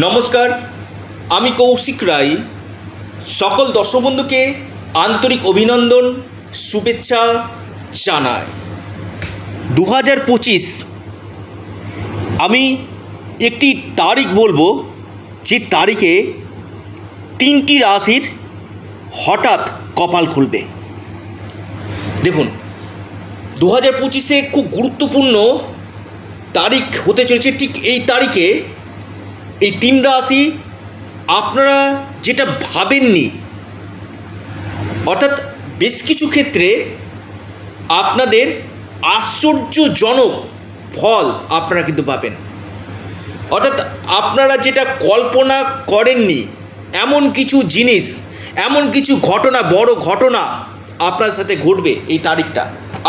নমস্কার, আমি কৌশিক রায়। সকল দর্শক বন্ধুকে আন্তরিক অভিনন্দন, শুভেচ্ছা জানাই। দু হাজার পঁচিশ, আমি একটি তারিখ বলব, যে তারিখে তিনটি রাশির হঠাৎ কপাল খুলবে। দেখুন দু হাজার পঁচিশে খুব গুরুত্বপূর্ণ তারিখ হতে চলেছে ঠিক এই তারিখে এই তিন রাশি আপনারা যেটা ভাবেননি, অর্থাৎ বেশ কিছু ক্ষেত্রে আপনাদের আশ্চর্যজনক ফল আপনারা কিন্তু পাবেন। অর্থাৎ আপনারা যেটা কল্পনা করেননি, এমন কিছু জিনিস, এমন কিছু ঘটনা, বড় ঘটনা আপনার সাথে ঘটবে এই তারিখটা।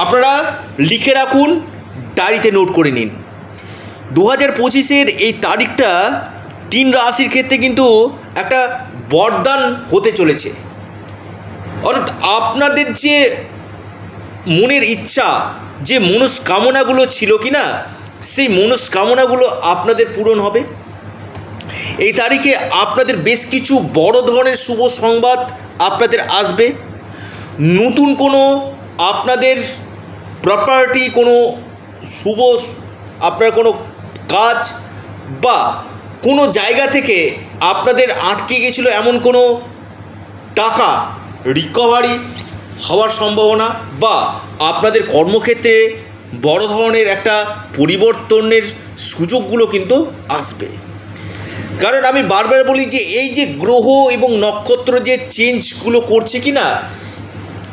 আপনারা লিখে রাখুন, ডায়েরিতে নোট করে নিন। দু হাজার পঁচিশের এই তারিখটা তিন রাশির ক্ষেত্রে কিন্তু একটা বরদান হতে চলেছে। অর্থাৎ আপনাদের যে মনের ইচ্ছা, যে মনস্কামনাগুলো ছিল কি না সেই মনস্কামনাগুলো আপনাদের পূরণ হবে। এই তারিখে আপনাদের বেশ কিছু বড় ধরনের শুভ সংবাদ আপনাদের আসবে। নতুন কোনো আপনাদের প্রপার্টি কোনো শুভ, আপনার কোনো কাজ বা কোনো জায়গা থেকে আপনাদের আটকে গেছিল এমন কোনো টাকা রিকভারি হওয়ার সম্ভাবনা বা আপনাদের কর্মক্ষেত্রে বড় ধরনের একটা পরিবর্তনের সুযোগগুলো কিন্তু আসবে? কারণ আমি বারবার বলি যে এই যে গ্রহ এবং নক্ষত্র যে চেঞ্জগুলো করছে কি না,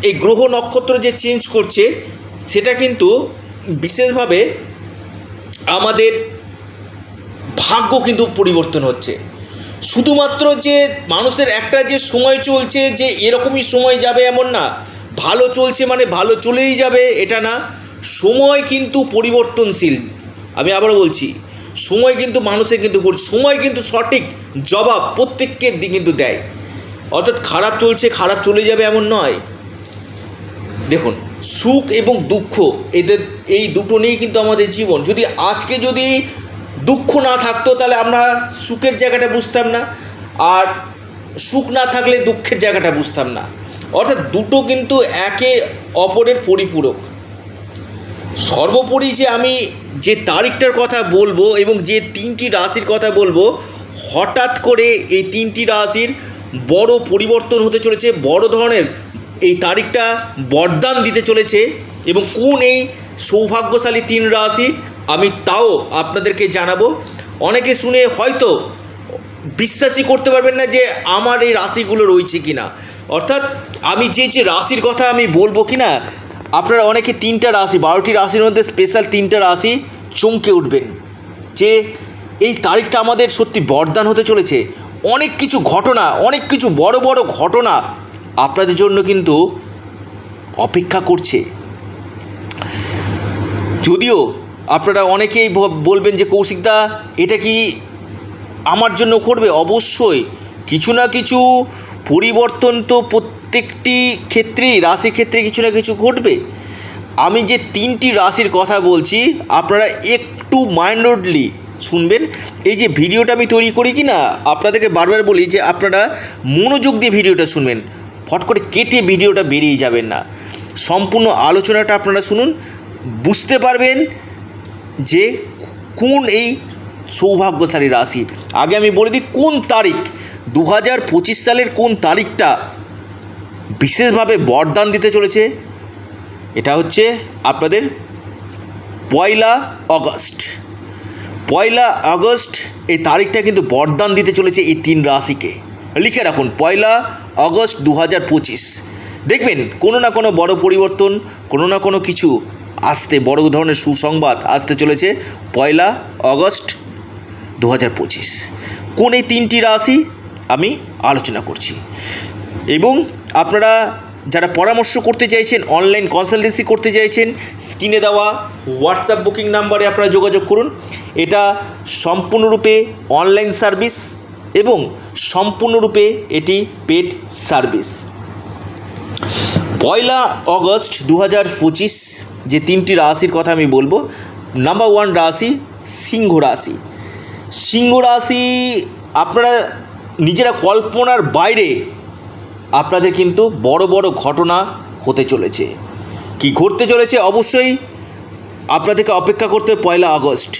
এই গ্রহ নক্ষত্র যে চেঞ্জ করছে, সেটা কিন্তু বিশেষভাবে আমাদের ভাগ্য কিন্তু পরিবর্তন হচ্ছে। শুধুমাত্র যে মানুষের একটা যে সময় চলছে যে এরকমই সময় যাবে এমন না, ভালো চলছে মানে ভালো চলেই যাবে এটা না। সময় কিন্তু পরিবর্তনশীল। আমি আবারও বলছি, সময় কিন্তু মানুষের কিন্তু সময় কিন্তু সঠিক জবাব প্রত্যেককে কিন্তু দেয়। অর্থাৎ খারাপ চলছে, খারাপ চলে যাবে এমন নয়। দেখুন, সুখ এবং দুঃখ এদের, এই দুটো নিয়েই কিন্তু আমাদের জীবন। যদি আজকে যদি দুঃখ না থাকতো, তাহলে আমরা সুখের জায়গাটা বুঝতাম না। আর সুখ না থাকলে দুঃখের জায়গাটা বুঝতাম না। অর্থাৎ দুটো কিন্তু একে অপরের পরিপূরক। সর্বোপরি যে আমি যে তারিখটার কথা বলব এবং যে তিনটি রাশির কথা বলব, হঠাৎ করে এই তিনটি রাশির বড় পরিবর্তন হতে চলেছে, বড় ধরনের এই তারিখটা বরদান দিতে চলেছে এবং কোন এই সৌভাগ্যশালী তিন রাশি আমি তাও আপনাদেরকে জানাব। অনেকে শুনে হয়তো বিশ্বাসই করতে পারবেন না যে আমার এই রাশিগুলো রয়েছে কি না অর্থাৎ আমি যে যে রাশির কথা আমি বলব কি না আপনারা অনেকে তিনটা রাশি, বারোটি রাশির মধ্যে স্পেশাল তিনটা রাশি চমকে উঠবেন। যে এই তারিখটা আমাদের সত্যি বরদান হতে চলেছে। অনেক কিছু ঘটনা, অনেক কিছু বড় বড় ঘটনা আপনাদের জন্য কিন্তু অপেক্ষা করছে। যদিও আপনারা অনেকেই বলবেন যে, কৌশিকদা, এটা কি আমার জন্য করবে? অবশ্যই। কিছু না কিছু পরিবর্তন তো প্রত্যেকটি ক্ষেত্রেই, রাশির ক্ষেত্রে কিছু না কিছু ঘটবে। আমি যে তিনটি রাশির কথা বলছি, আপনারা একটু মাইন্ডলি শুনবেন। এই যে ভিডিওটা আমি তৈরি করি কি না আপনাদেরকে বারবার বলি যে, আপনারা মনোযোগ দিয়ে ভিডিওটা শুনবেন। ফট করে কেটে ভিডিওটা বেরিয়ে যাবেন না। সম্পূর্ণ আলোচনাটা আপনারা শুনুন, বুঝতে পারবেন যে কোন এই সৌভাগ্যশালী রাশি? আগে আমি বলে দিই কোন তারিখ? দু হাজার পঁচিশ সালের কোন তারিখটা বিশেষভাবে বরদান দিতে চলেছে? এটা হচ্ছে আপনাদের পয়লা অগস্ট পয়লা আগস্ট এই তারিখটা কিন্তু বরদান দিতে চলেছে এই তিন রাশিকে। লিখে রাখুন, পয়লা আগস্ট দু হাজার পঁচিশ। দেখবেন কোনো না কোনো বড় পরিবর্তন, কোনো না কোনো কিছু আসতে বড় ধরনের সুসংবাদ আসতে চলেছে পয়লা অগস্ট দু হাজার পঁচিশ। কোন এই তিনটি রাশি আমি আলোচনা করছি। এবং আপনারা যারা পরামর্শ করতে চাইছেন অনলাইন কনসালটেন্সি করতে চাইছেন, স্ক্রিনে দেওয়া হোয়াটসঅ্যাপ বুকিং নাম্বারে আপনারা যোগাযোগ করুন। এটা সম্পূর্ণরূপে অনলাইন সার্ভিস এবং সম্পূর্ণরূপে এটি পেড সার্ভিস পয়লা অগস্ট দু হাজার পঁচিশ যে তিনটি রাশির কথা আমি বলব নাম্বার ওয়ান রাশি সিংহ রাশি। সিংহ রাশি আপনারা নিজেরা কল্পনার বাইরে আপনাদের কিন্তু বড় বড় ঘটনা হতে চলেছে। কি ঘটতে চলেছে? অবশ্যই আপনাদেরকে অপেক্ষা করতে পয়লা আগস্ট।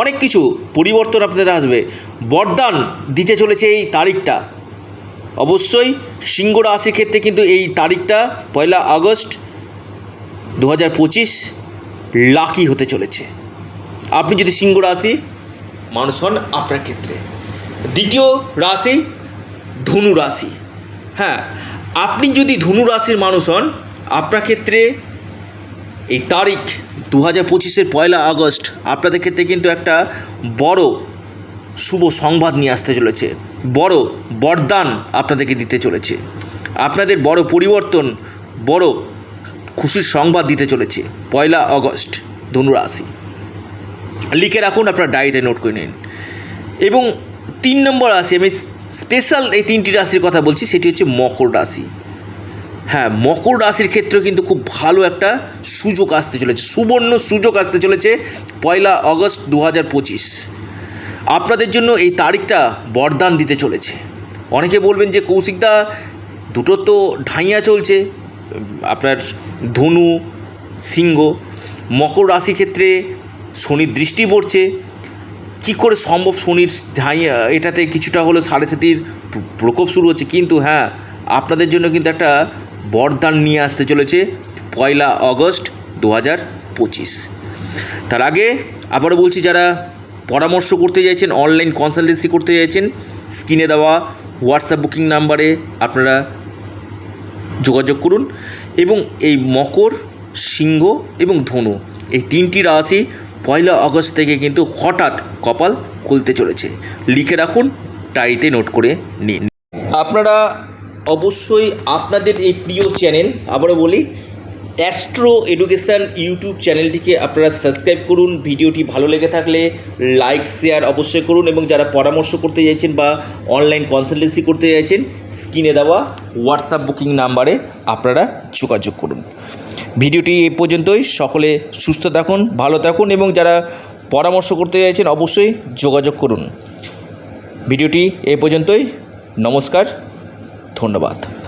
অনেক কিছু পরিবর্তন আপনাদের আসবে। বরদান দিতে চলেছে এই তারিখটা। অবশ্যই সিংহ রাশির ক্ষেত্রে কিন্তু এই তারিখটা, পয়লা আগস্ট দু হাজার পঁচিশ লাকি হতে চলেছে। আপনি যদি সিংহ রাশি, মানুষ হন আপনার ক্ষেত্রে। দ্বিতীয় রাশি, ধনু রাশি। হ্যাঁ আপনি যদি ধনু রাশির মানুষ হন, আপনার ক্ষেত্রে এই তারিখ দু হাজার পঁচিশের পয়লা আগস্ট আপনাদের ক্ষেত্রে কিন্তু একটা বড় শুভ সংবাদ নিয়ে আসতে চলেছে। বড় বরদান আপনাদেরকে দিতে চলেছে। আপনাদের বড় পরিবর্তন, বড় খুশির সংবাদ দিতে চলেছে। পয়লা আগস্ট ধনুরাশি। লিখে রাখুন, আপনার ডায়েরিতে নোট করে নিন। এবং তিন নম্বর রাশি, আমি স্পেশাল এই তিনটি রাশির কথা বলছি, সেটি হচ্ছে মকর রাশি। হ্যাঁ মকর রাশির ক্ষেত্রে কিন্তু খুব ভালো একটা সুযোগ আসতে চলেছে, সুবর্ণ সুযোগ আসতে চলেছে পয়লা অগস্ট দু হাজার পঁচিশ। আপনাদের জন্য এই তারিখটা বরদান দিতে চলেছে। অনেকে বলবেন যে, কৌশিকদা দুটো তো ঢাইয়া চলছে। আপনার ধনু, সিংহ, মকর রাশি ক্ষেত্রে শনির দৃষ্টি পড়ছে। কী করে সম্ভব শনির ঝাইয়া এটাতে কিছুটা হলো সাড়ে সাতির প্রকোপ শুরু হচ্ছে। কিন্তু হ্যাঁ আপনাদের জন্য কিন্তু একটা বরদান নিয়ে আসতে চলেছে পয়লা অগস্ট দু হাজার পঁচিশ। তার আগে আবারও বলছি, যারা পরামর্শ করতে চাইছেন, অনলাইন কনসালটেন্সি করতে চাইছেন, স্ক্রিনে দেওয়া হোয়াটসঅ্যাপ বুকিং নাম্বারে আপনারা যোগাযোগ করুন এবং এই মকর, সিংহ এবং ধনু, এই তিনটি রাশি পয়লা আগস্ট থেকে কিন্তু হঠাৎ কপাল খুলতে চলেছে। লিখে রাখুন, ডায়েরিতে নোট করে নিন। আপনারা অবশ্যই আপনাদের এই প্রিয় চ্যানেল, আবারও বলি অ্যাস্ট্রো এডুকেশান ইউটিউব চ্যানেলটিকে আপনারা সাবস্ক্রাইব করুন। ভিডিওটি ভালো লেগে থাকলে লাইক শেয়ার অবশ্যই করুন এবং যারা পরামর্শ করতে চাইছেন বা অনলাইন কনসালটেন্সি করতে চাইছেন স্ক্রিনে দেওয়া হোয়াটসঅ্যাপ বুকিং নাম্বারে আপনারা যোগাযোগ করুন। ভিডিওটি এই পর্যন্তই। সকলে সুস্থ থাকুন, ভালো থাকুন এবং যারা পরামর্শ করতে চাইছেন অবশ্যই যোগাযোগ করুন। ভিডিওটি এই পর্যন্তই। নমস্কার, ধন্যবাদ।